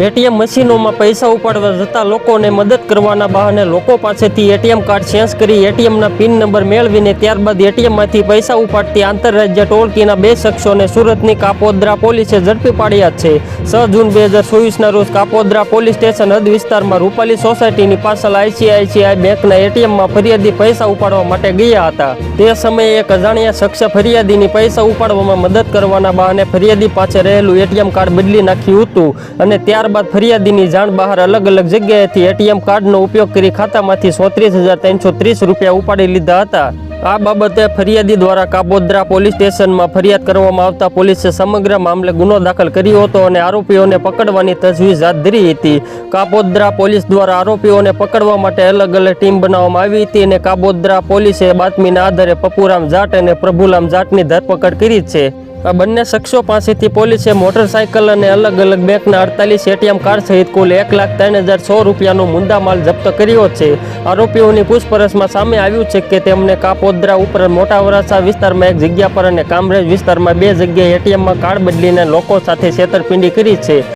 ATM મશીનોમાં પૈસા ઉપાડવા જતા લોકોને મદદ કરવાના બહાને લોકો પાસેથી એટીએમ કાર્ડ ચેન્જ કરી એટીએમના પિન નંબર મેળવીને ત્યારબાદ એટીએમમાંથી પૈસા ઉપાડતી આંતરરાજ્ય ટોળકીના બે શખ્સોને સુરતની કાપોદ્રા પોલીસે ઝડપી પાડ્યા છે. છ જૂન બે હજાર ચોવીસના રોજ કાપોદ્રા પોલીસ સ્ટેશન હદ વિસ્તારમાં રૂપાલી સોસાયટીની પાછળ આઈસીઆઈસીઆઈ બેંકના એટીએમમાં ફરિયાદી પૈસા ઉપાડવા માટે ગયા હતા. તે સમયે એક અજાણ્યા શખ્સે ફરિયાદીની પૈસા ઉપાડવામાં મદદ કરવાના બહાને ફરિયાદી પાસે રહેલું એટીએમ કાર્ડ બદલી નાખ્યું હતું અને ત્યારબાદ ફરિયાદીની જાણ બહાર અલગ અલગ જગ્યાએથી એટીએમ કાર્ડનો ઉપયોગ કરી ખાતામાંથી ચોત્રીસ હજાર ત્રણસો ત્રીસ રૂપિયા ઉપાડી લીધા હતા. આ બાબતે ફરિયાદી દ્વારા કાબોદ્રા પોલીસ સ્ટેશનમાં ફરિયાદ કરવામાં આવતા પોલીસે સમગ્ર મામલે ગુનો દાખલ કર્યો હતો અને આરોપીઓને પકડવાની તજવીજ હાથ ધરી હતી. કાબોદ્રા પોલીસ દ્વારા આરોપીઓને પકડવા માટે અલગ અલગ ટીમ બનાવવામાં આવી હતી અને કાબોદ્રા પોલીસે બાતમીના આધારે પપુરામ જાટ અને પ્રભુરામ જાટની ધરપકડ કરી છે. આ બંને શખ્સો પાસેથી પોલીસે મોટરસાયકલ અને અલગ અલગ બેંકના અડતાલીસ એટીએમ કાર્ડ સહિત કુલ એક લાખ ત્રણ હજાર સો રૂપિયાનો મુદ્દામાલ જપ્ત કર્યો છે. આરોપીઓની પૂછપરછમાં સામે આવ્યું છે કે તેમને કાપોદ્રા ઉપરાંત મોટા વરાછા વિસ્તારમાં એક જગ્યા પર અને કામરેજ વિસ્તારમાં બે જગ્યાએ એટીએમમાં કાર્ડ બદલીને લોકો સાથે છેતરપિંડી કરી છે.